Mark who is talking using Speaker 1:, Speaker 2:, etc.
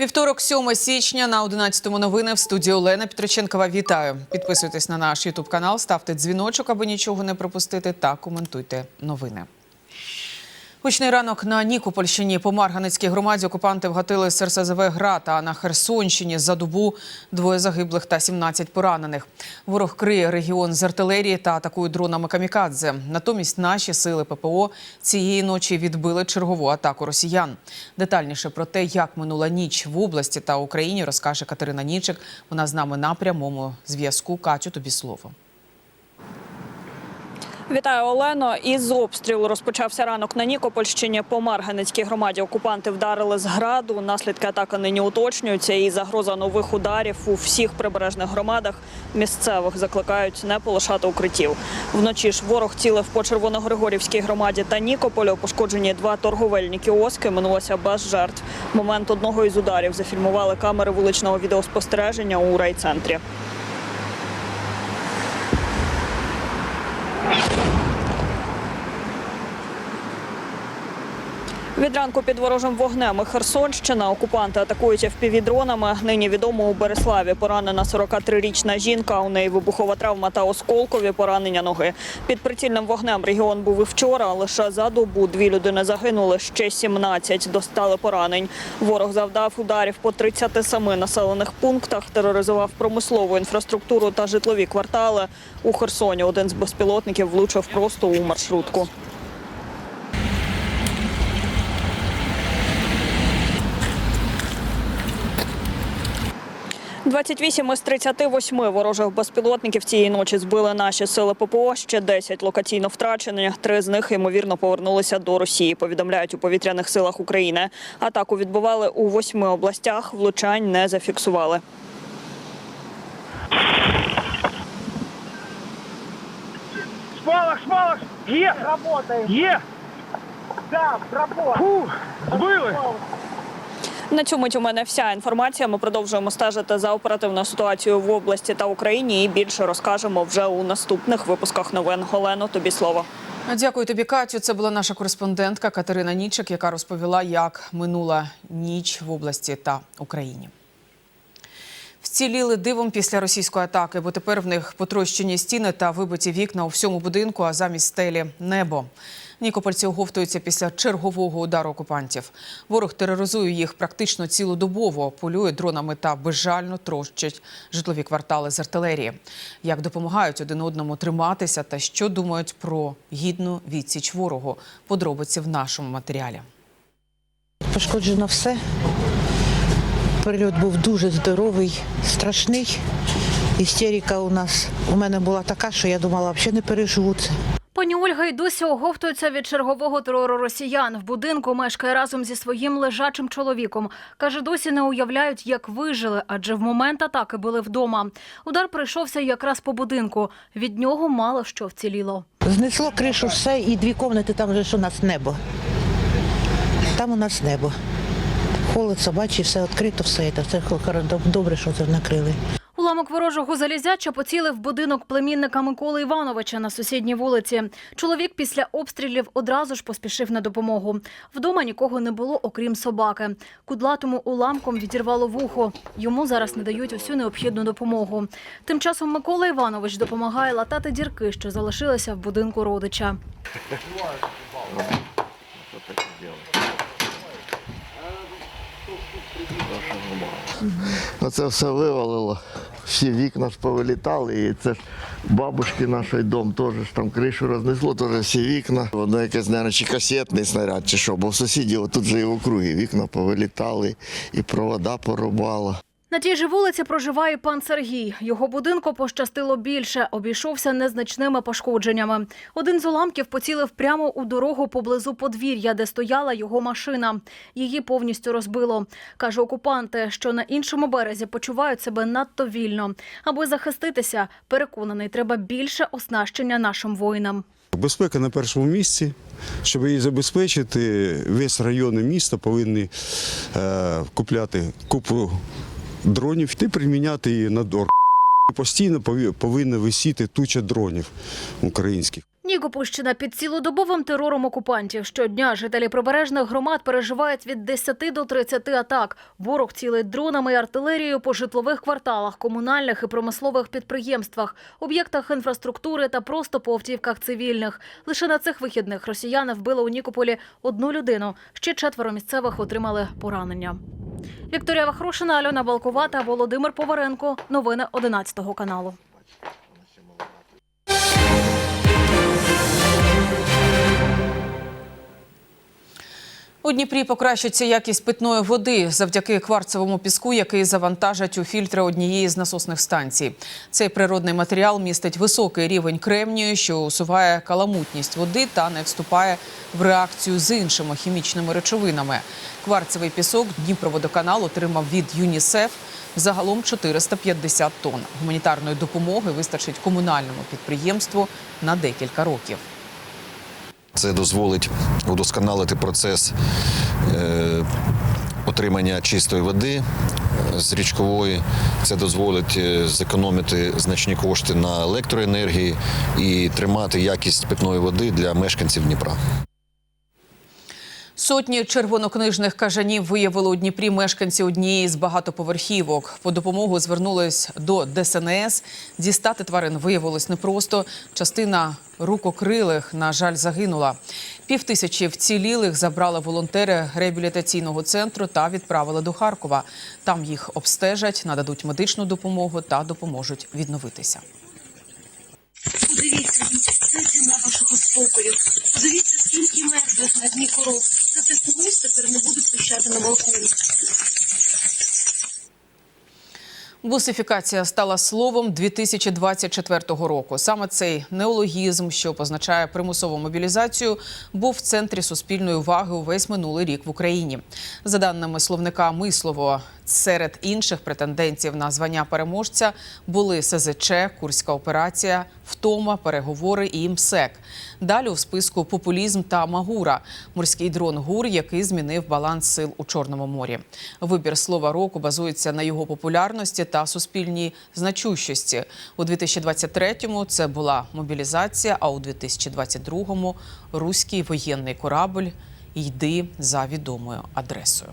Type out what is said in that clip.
Speaker 1: Вівторок, 7 січня на 11 новини в студії Олена Петриченкова. Вітаю! Підписуйтесь на наш Ютуб канал, ставте дзвіночок, аби нічого не пропустити, та коментуйте новини. Гучний ранок на Нікопольщині по Марганецькій громаді окупанти вгатили з «Град», а на Херсонщині за добу двоє загиблих та 17 поранених. Ворог криє регіон з артилерії та атакує дронами камікадзе. Натомість наші сили ППО цієї ночі відбили чергову атаку росіян. Детальніше про те, як минула ніч в області та Україні, розкаже Катерина Нічик. Вона з нами на прямому зв'язку. Катю, тобі слово.
Speaker 2: Вітаю, Олено. Із обстрілу розпочався ранок на Нікопольщині. По Марганецькій громаді окупанти вдарили з граду. Наслідки атаки нині уточнюються. І загроза нових ударів у всіх прибережних громадах місцевих закликають не полишати укриттів. Вночі ж ворог цілив по Червоногригорівській громаді та Нікополю. Пошкоджені два торговельні кіоски. Минулося без жертв. Момент одного із ударів зафільмували камери вуличного відеоспостереження у райцентрі. Від ранку під ворожим вогнем і Херсонщина окупанти атакують FPV-дронами. Нині відомо у Береславі поранена 43-річна жінка. У неї вибухова травма та осколкові поранення ноги. Під прицільним вогнем регіон був і вчора. Лише за добу дві людини загинули, ще 17 достали поранень. Ворог завдав ударів по 37 населених пунктах, тероризував промислову інфраструктуру та житлові квартали. У Херсоні один з безпілотників влучив просто у маршрутку. – 28 із 38 ворожих безпілотників цієї ночі збили наші сили ППО. Ще 10 локаційно втрачені. Три з них ймовірно повернулися до Росії. Повідомляють у повітряних силах України. Атаку відбували у восьми областях. Влучань не зафіксували.
Speaker 3: Спалах, спалах! Є! Є!
Speaker 4: Да, работает.
Speaker 3: Фу! Збили!
Speaker 2: На цьому у мене вся інформація. Ми продовжуємо стежити за оперативною ситуацією в області та Україні. І більше розкажемо вже у наступних випусках новин. Олено, тобі слово.
Speaker 1: Дякую тобі, Катю. Це була наша кореспондентка Катерина Нічик, яка розповіла, як минула ніч в області та Україні. Вціліли дивом після російської атаки, бо тепер в них потрощені стіни та вибиті вікна у всьому будинку, а замість стелі небо. Нікопольці оговтуються після чергового удару окупантів. Ворог тероризує їх практично цілодобово, полює дронами та безжально трощить житлові квартали з артилерії. Як допомагають один одному триматися та що думають про гідну відсіч ворогу? Подробиці в нашому матеріалі.
Speaker 5: Пошкоджено все. Прильот був дуже здоровий, страшний. Істерика у нас у мене була така, що я думала, взагалі не переживу це.
Speaker 6: Пані Ольга й досі оговтується від чергового терору росіян. В будинку мешкає разом зі своїм лежачим чоловіком. Каже, досі не уявляють, як вижили, адже в момент атаки були вдома. Удар прийшовся якраз по будинку. Від нього мало що вціліло.
Speaker 5: Знесло кришу все і дві кімнати, там вже ж у нас небо. Там у нас небо. Холод собачий, все відкрито, все це. Це добре, що це накрили.
Speaker 6: Уламок ворожого залізяча поцілив будинок племінника Миколи Івановича на сусідній вулиці. Чоловік після обстрілів одразу ж поспішив на допомогу. Вдома нікого не було, окрім собаки. Кудлатому уламком відірвало вухо. Йому зараз не дають усю необхідну допомогу. Тим часом Микола Іванович допомагає латати дірки, що залишилися в будинку родича.
Speaker 7: Оце все вивалило. Всі вікна ж повилітали, і це ж бабушки нашої дом теж ж там кришу рознесло, теж всі вікна. Воно якесь, мабуть, чи касетний снаряд, чи що, бо в сусідів тут же і в округі вікна повилітали, і провода порубало.
Speaker 6: На тій же вулиці проживає пан Сергій. Його будинку пощастило більше, обійшовся незначними пошкодженнями. Один з уламків поцілив прямо у дорогу поблизу подвір'я, де стояла його машина. Її повністю розбило. Каже окупанти, що на іншому березі почувають себе надто вільно. Аби захиститися, переконаний, треба більше оснащення нашим воїнам.
Speaker 8: Безпека на першому місці. Щоб її забезпечити, весь район і місто повинні е, купляти купу дронів ти приміняти її на дор. Постійно повинна висіти туча дронів українських.
Speaker 6: Нікопольщина під цілодобовим терором окупантів. Щодня жителі прибережних громад переживають від 10 до 30 атак. Ворог цілить дронами і артилерією по житлових кварталах, комунальних і промислових підприємствах, об'єктах інфраструктури та просто по автівках цивільних. Лише на цих вихідних росіяни вбили у Нікополі одну людину. Ще четверо місцевих отримали поранення. Вікторія Вахрушина, Альона Балкова та Володимир Поваренко. Новини 11 каналу.
Speaker 1: У Дніпрі покращиться якість питної води завдяки кварцевому піску, який завантажать у фільтри однієї з насосних станцій. Цей природний матеріал містить високий рівень кремнію, що усуває каламутність води та не вступає в реакцію з іншими хімічними речовинами. Кварцевий пісок Дніпроводоканал отримав від ЮНІСЕФ загалом 450 тонн. Гуманітарної допомоги вистачить комунальному підприємству на декілька років.
Speaker 9: Це дозволить удосконалити процес е, отримання чистої води е, з річкової. Це дозволить е, зекономити значні кошти на електроенергії і тримати якість питної води для мешканців Дніпра.
Speaker 1: Сотні червонокнижних кажанів виявили у Дніпрі мешканці однієї з багатоповерхівок. По допомогу звернулись до ДСНС. Дістати тварин виявилось непросто. Частина рукокрилих, на жаль, загинула. Півтисячі вцілілих забрали волонтери реабілітаційного центру та відправили до Харкова. Там їх обстежать, нададуть медичну допомогу та допоможуть відновитися.
Speaker 10: Подивіться, це ціна вашого спокою. Подивіться, скільки мертвих на дні коров. Це те комусь тепер не будуть пищати на балконі.
Speaker 1: Бусифікація стала словом 2024 року. Саме цей неологізм, що позначає примусову мобілізацію, був в центрі суспільної уваги увесь минулий рік в Україні. За даними словника Мислово, серед інших претендентів на звання переможця були СЗЧ, Курська операція, втома, переговори і МСЕК. Далі у списку популізм та Магура, морський дрон ГУР, який змінив баланс сил у Чорному морі. Вибір слова року базується на його популярності та суспільній значущості. У 2023-му це була мобілізація, а у 2022-му – руський воєнний корабль «Йди за відомою адресою».